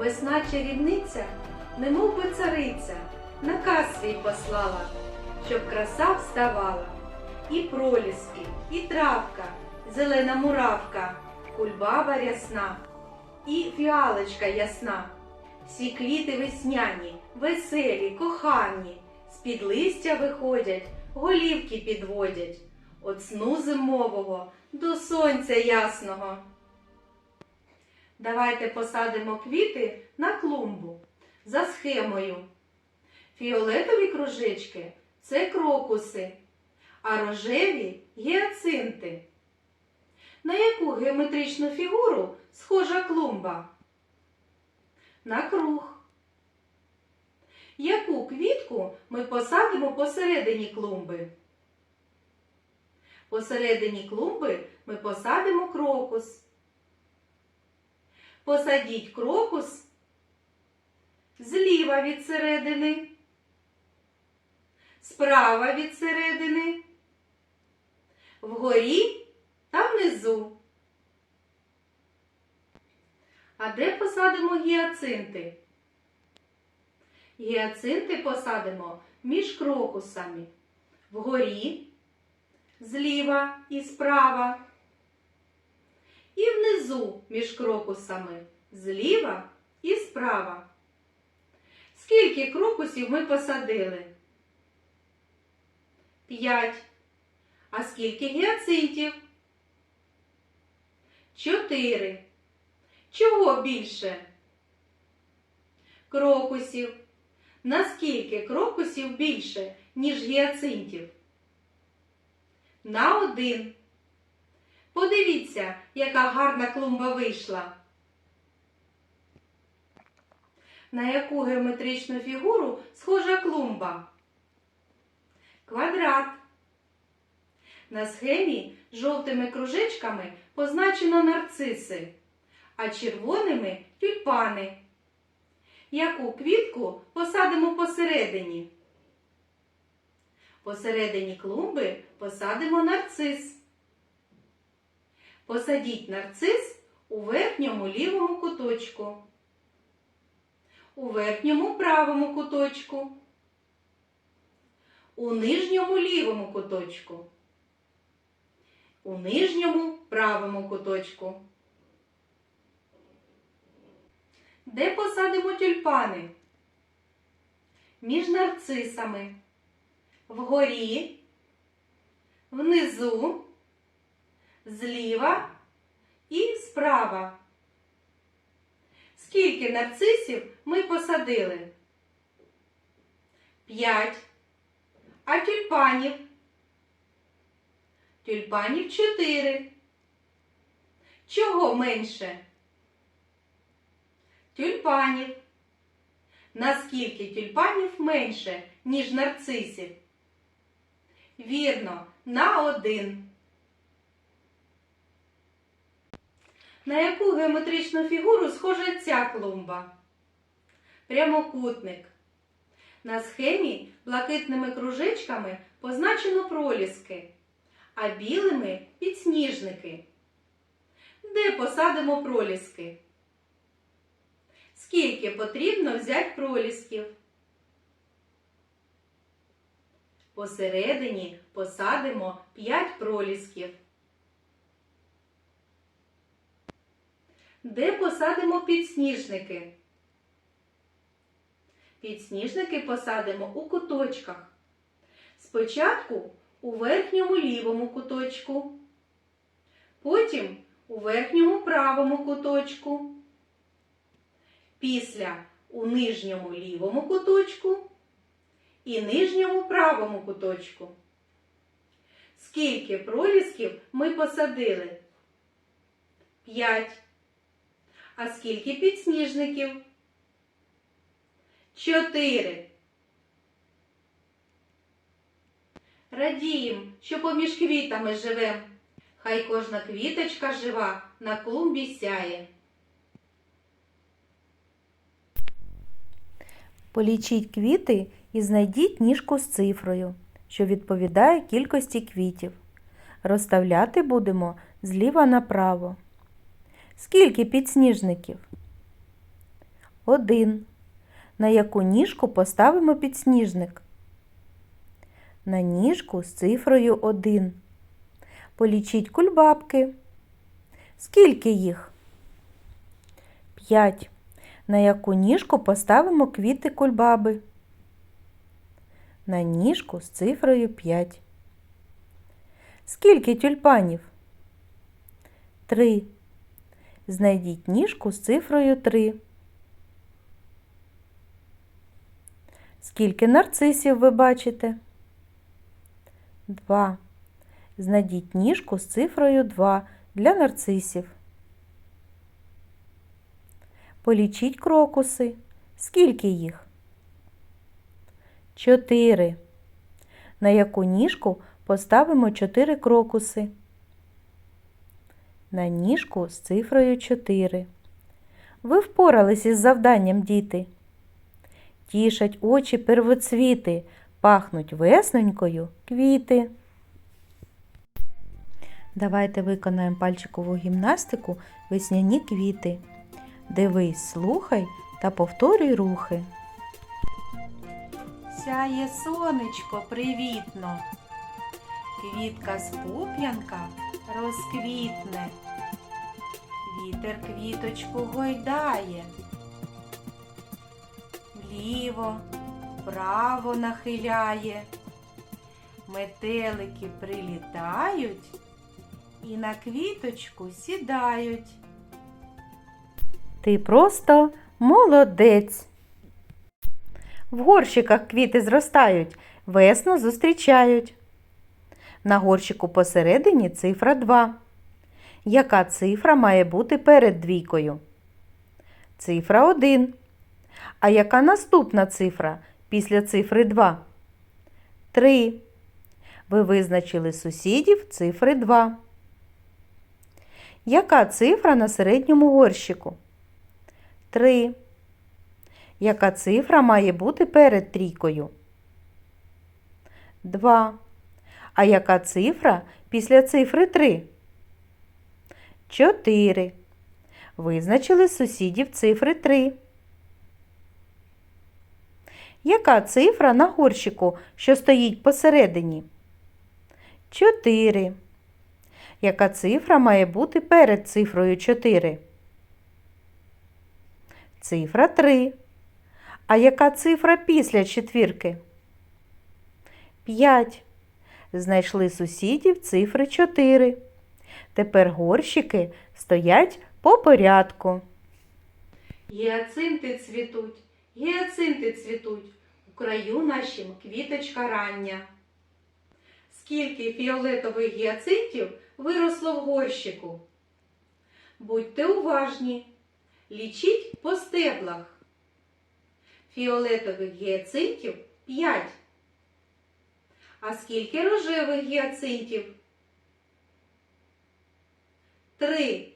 Весна чарівниця, немов би цариця, наказ свій послала, щоб краса вставала. І проліски, і травка, зелена муравка, кульбаба рясна, і фіалочка ясна. Всі квіти весняні, веселі, кохані, з-під листя виходять, голівки підводять, От сну зимового до сонця ясного. Давайте посадимо квіти на клумбу за схемою. Фіолетові кружечки це крокуси, а рожеві гіацинти. На яку геометричну фігуру схожа клумба? на круг. Яку квітку ми посадимо посередині клумби? Посередині клумби ми посадимо крокус. Посадіть крокус зліва від середини, справа від середини, вгорі та внизу. А де посадимо гіацинти? Гіацинти посадимо між крокусами. Вгорі, зліва і справа. І внизу між крокусами зліва і справа. Скільки крокусів ми посадили? П'ять. А скільки гіацинтів? Чотири. Чого більше? Крокусів. Наскільки крокусів більше, ніж гіацинтів? На один. Подивіться, яка гарна клумба вийшла. На яку геометричну фігуру схожа клумба? Квадрат. На схемі жовтими кружечками позначено нарциси а червоними тюльпани. Яку квітку посадимо посередині? Посередині клумби посадимо нарцис. Посадіть нарцис у верхньому лівому куточку, у верхньому правому куточку, у нижньому лівому куточку, у нижньому правому куточку. Де посадимо тюльпани? Між нарцисами. Вгорі, внизу, зліва і справа. Скільки нарцисів ми посадили? П'ять. А тюльпанів? Тюльпанів чотири. Чого менше? Тюльпанів. Наскільки тюльпанів менше, ніж нарцисів? Вірно, на один. На яку геометричну фігуру схожа ця клумба? Прямокутник. На схемі блакитними кружечками позначено проліски, а білими підсніжники. Де посадимо проліски? Скільки потрібно взяти пролісків? Посередині посадимо 5 пролісків. Де посадимо підсніжники? Підсніжники посадимо у куточках. Спочатку у верхньому лівому куточку, потім у верхньому правому куточку. Після у нижньому лівому куточку і нижньому правому куточку. Скільки пролісків ми посадили? П'ять. А скільки підсніжників? чотири. Радієм, що поміж квітами живем. Хай кожна квіточка жива на клумбі сяє. Полічіть квіти і знайдіть ніжку з цифрою, що відповідає кількості квітів. Розставляти будемо зліва направо. Скільки підсніжників? Один. На яку ніжку поставимо підсніжник? На ніжку з цифрою 1. Полічіть кульбабки. Скільки їх? 5. На яку ніжку поставимо квіти кульбаби? На ніжку з цифрою 5. Скільки тюльпанів? 3. Знайдіть ніжку з цифрою 3. Скільки нарцисів ви бачите? 2. Знайдіть ніжку з цифрою 2 для нарцисів. Полічіть крокуси. Скільки їх? Чотири. На яку ніжку поставимо чотири крокуси? На ніжку з цифрою 4. Ви впорались із завданням, діти. Тішать очі первоцвіти, пахнуть весненькою квіти. Давайте виконаємо пальчикову гімнастику весняні квіти. Дивись, слухай та повторюй рухи. Сяє сонечко привітно, квітка з пуп'янка розквітне, вітер квіточку гойдає, вліво, вправо нахиляє, метелики прилітають і на квіточку сідають. Ти просто молодець. В горщиках квіти зростають, весну зустрічають. На горщику посередині цифра 2. Яка цифра має бути перед двійкою? Цифра 1. А яка наступна цифра після цифри 2? 3. Ви визначили сусідів цифри 2. Яка цифра на середньому горщику? 3. Яка цифра має бути перед трійкою? 2. А яка цифра після цифри 3? 4. Визначили сусідів цифри 3. Яка цифра на горщику, що стоїть посередині? 4. Яка цифра має бути перед цифрою 4? Цифра 3. А яка цифра після четвірки? 5. Знайшли сусідів цифри 4. Тепер горщики стоять по порядку. Гіацинти цвітуть, гіацинти цвітуть, у краю нашім квіточка рання. Скільки фіолетових гіацинтів виросло в горщику? Будьте уважні, лічіть по стеблах. Фіолетових гіацинтів 5. А скільки рожевих гіацинтів? 3.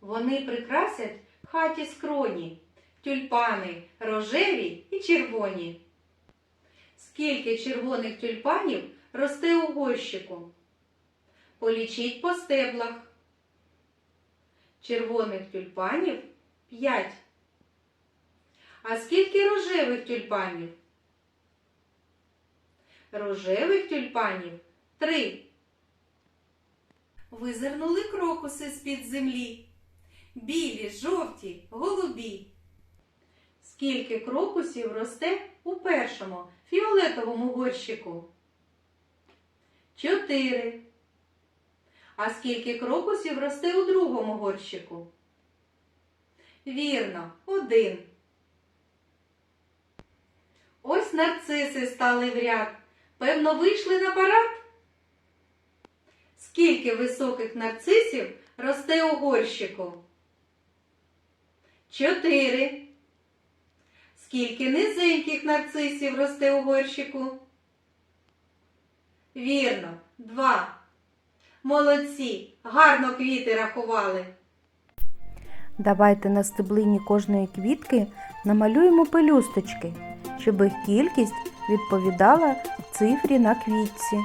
Вони прикрасять хаті скроні, тюльпани рожеві і червоні. Скільки червоних тюльпанів росте у горщику? Полічіть по стеблах. Червоних тюльпанів 5. А скільки рожевих тюльпанів? Рожевих тюльпанів 3. Визирнули крокуси з-під землі. Білі, жовті, голубі. Скільки крокусів росте у першому фіолетовому горщику? Чотири. А скільки крокусів росте у другому горщику? Вірно, один. Ось нарциси стали в ряд. Певно, вийшли на парад? Скільки високих нарцисів росте у горщику? чотири. Скільки низеньких нарцисів росте у горщику? Вірно, два. Молодці, гарно квіти рахували. Давайте на стеблині кожної квітки намалюємо пелюсточки, щоб їх кількість відповідала цифрі на квітці.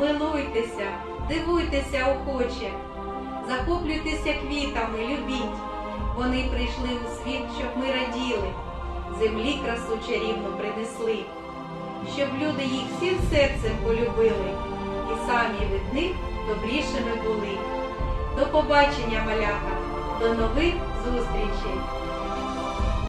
Милуйтеся, дивуйтеся охоче, захоплюйтеся квітами, любіть. Вони прийшли у світ, щоб ми раділи, землі красу чарівну принесли, щоб люди їх всім серцем полюбили, і самі від них добрішими були. До побачення, малята, до нових зустрічей!